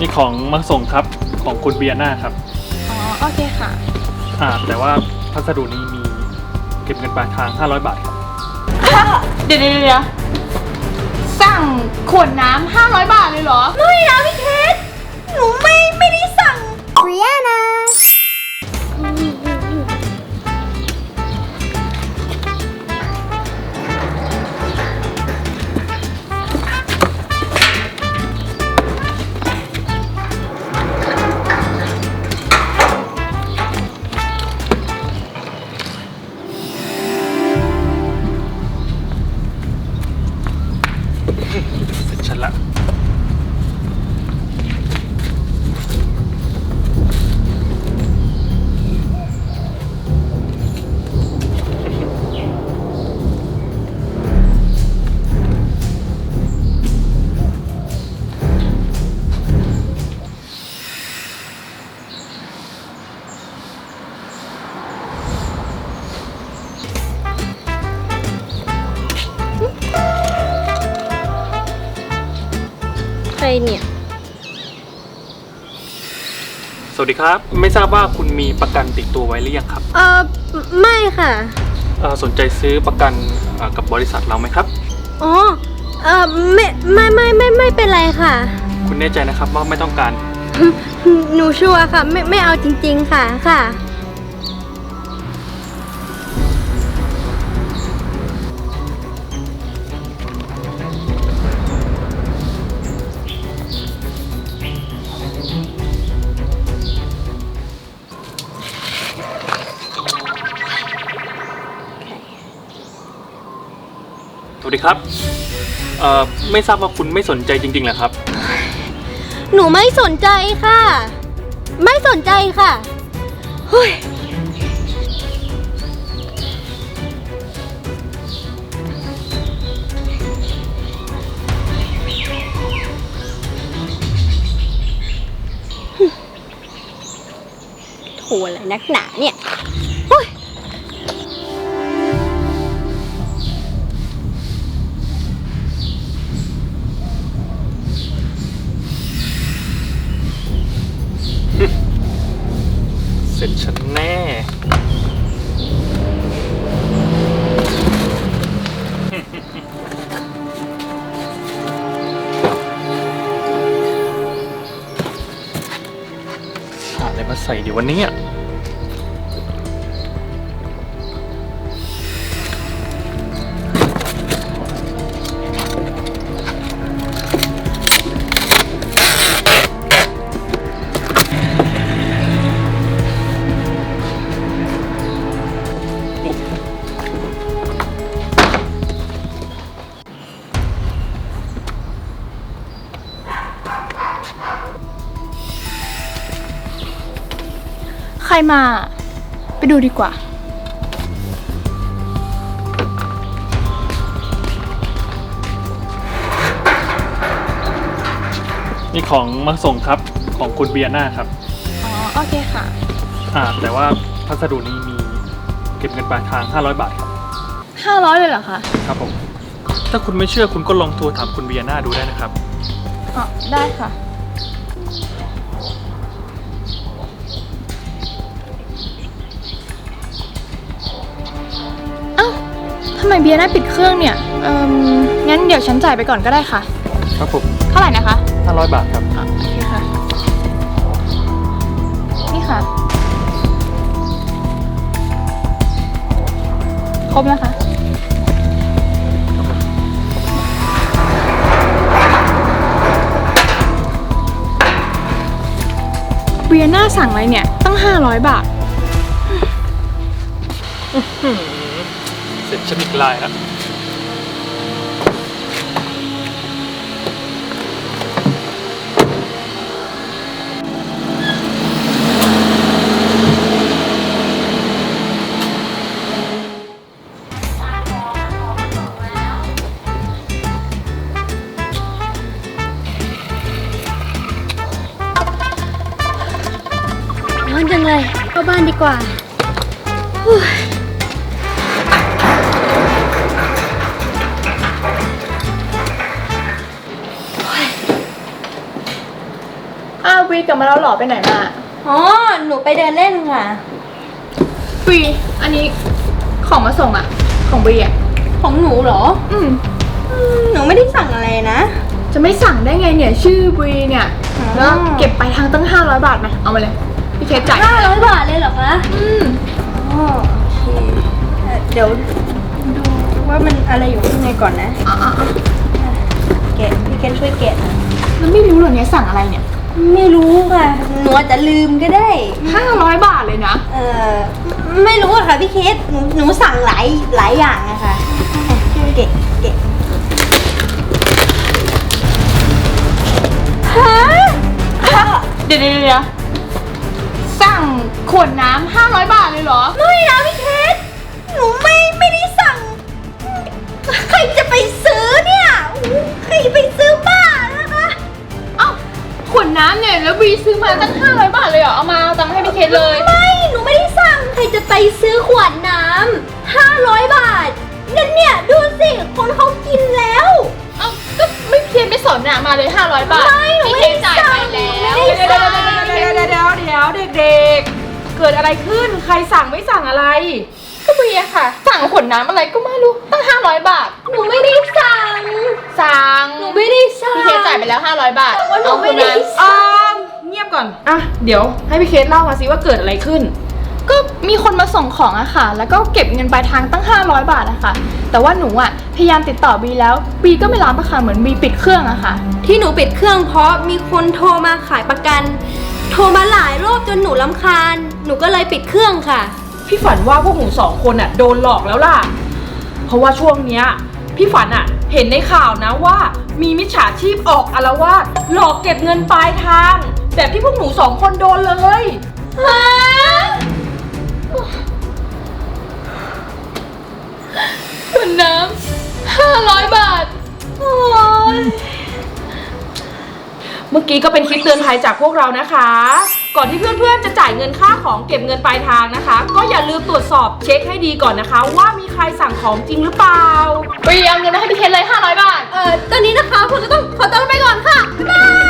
นี่ของมาส่งครับของคุณเบียร์นาครับ อ๋อ โอเคค่ะ อ่า แต่ว่าพัสดุนี้มีเก็บเงินปลายทาง 500 บาทครับ เดี๋ยวเดี๋ยวเดี๋ยวสั่งขวดน้ำห้าร้อยบาทเลยเหรอ ไม่ เเนี่ย สวัสดีครับ ไม่ทราบว่าคุณมีประกันติดตัวไว้หรือยังครับเออไม่ค่ะ เอ่อสนใจซื้อประกันเอ่อกับบริษัทเราไหมครับ อ๋อ เออไม่ไม่ไม่ไม่ไม่เป็นไรค่ะ คุณแน่ใจนะครับว่าไม่ต้องการ หนูชัวร์ค่ะ ไม่ไม่เอาจริง ๆ ค่ะค่ะ สวัสดีครับ เอ่อ ไม่ทราบว่าคุณไม่สนใจจริงๆเหรอครับ หนูไม่สนใจค่ะ ไม่สนใจค่ะเฮ้ยโทรอะไรนักหนาเนี่ย ส่ดีวันนี้อะ มา ไปดูดีกว่า นี่ของมาส่งครับของคุณเบียร์นาครับ อ๋อ โอเคค่ะ อ่า แต่ว่าพัสดุนี้มีเก็บเงินปลายทาง 500 บาทครับห้าร้อยเลยเหรอคะ ครับผม ถ้าคุณไม่เชื่อคุณก็ลองโทรถามคุณเบียร์นาดูได้นะครับ อ๋อ ได้ค่ะ ไมเบียร์น่าปิดเครื่องเนี่ย เอ่มงั้นเดี๋ยวฉันจ่ายไปก่อนก็ได้ค่ะ ครับผมเท่าไหร่นะคะ500 บาทครับ อะโอเคค่ะ นี่ค่ะ ครบนะคะเบียร์น่าสั่งอะไรเนี่ย ตั้ง 500 บาท เสร็จฉันอีกลายแล้วร้อนจังเลยเข้าบ้านดีกว่า วีกลับมาแล้วเหรอไปไหนมา อ๋อ หนูไปเดินเล่นค่ะ วีอันนี้ของมาส่งอะของวีอะของหนูเหรอ อืมอืมหนูไม่ได้สั่งอะไรนะ จะไม่สั่งได้ไงเนี่ย ชื่อวีเนี่ยอ๋อ แล้วเก็บไปลายทางตั้ง 500 บาทไหมเอามาเลยพี่เคสจ่ายห้าร้อยบาทเลยเหรอคะ อืมอ๋อโอเคเอ่อเดี๋ยวดูว่ามันอะไรอยู่ข้างในก่อนนะ อะอะอะแกะพี่เคนช่วยแกะหน่อยแล้วไม่รู้เหรอเนี่ยสั่งอะไรเนี่ย ไม่รู้ค่ะ หนูอาจจะลืมก็ได้500บาทเลยนะ เออไม่รู้อะค่ะพี่เคสหนูหนูสั่งหลายหลายอย่างอะค่ะอะช่วยแกะแกะฮะเดี๋ยวเดี๋ยวเดี๋ยวสั่งขวดน้ำ500บาทเลยเหรอ ไม่นะพี่เคสหนูไม่ไม่ได้สั่ง ใครจะไปซื้อเนี่ยอู้ ยเหรอเอามาเอาตังค์ให้พี่เคสเลย ไม่ หนูไม่ได้สั่ง ใครจะไปซื้อขวดน้ำห้าร้อยบาทนั่นเนี่ยดูสิ คนเขากินแล้ว เอ้าก็ไม่เคสไม่สนน่ะมาเลย 500 บาทไม่หนูพี่ไม่เคได้สจ่ายสั่ไปงแล้วหนูไม่ได้สั่งเดี๋ยวเดี๋ยวเดี๋ยวเดี๋ยวเด็กๆ เกิดอะไรขึ้น ใครสั่งไม่สั่งอะไร ก็วีอะค่ะ สั่งขวดน้ำอะไรก็ไม่รู้ ตั้ง 500 บาท หนูไม่ได้สั่ง สั่งหนูไม่ได้สั่งพี่เคสจ่ายไปแล้ว 500 บาท แต่ว่าหนูเอาไม่คืนได้มาอ่าเงียบ ก่อน อะ เดี๋ยวให้พี่เคสเล่ามาสิว่าเกิดอะไรขึ้น ก็มีคนมาส่งของอะค่ะ แล้วก็เก็บเงินปลายทางตั้ง 500 บาทอะค่ะแต่ว่าหนูอะพยายามติดต่อบีแล้ว บีก็ไม่รับอะค่ะเหมือนบีปิดเครื่องอะค่ะ ที่หนูปิดเครื่องเพราะมีคนโทรมาขายประกัน โทรมาหลายรอบจนหนูลำคาญ หนูก็เลยปิดเครื่องค่ะ พี่ฝันว่าพวกหนูสองคนอะโดนหลอกแล้วล่ะ เพราะว่าช่วงเนี้ยพี่ฝันอะเห็นในข่าวนะว่า มีมิจฉาชีพออกอาละวาดหลอกเก็บเงินปลายทาง แบบที่พวกหนูสองคนโดนเลยคุณน้ำห้าร้อยบาทเมื่อกี้ก็เป็นคลิปเตือนภัยจากพวกเรานะคะ ก่อนที่เพื่อนๆ จะจ่ายเงินค่าของเก็บเงินปลายทางนะคะ ก็อย่าลืมตรวจสอบเช็คให้ดีก่อนนะคะ ว่ามีใครสั่งของจริงหรือเปล่าเรียมเงินมาให้พี่เคนเลย 500 บาท เออตอนนี้นะคะพวกเรต้องขอตัวไปก่อนค่ะบ๊ายบาย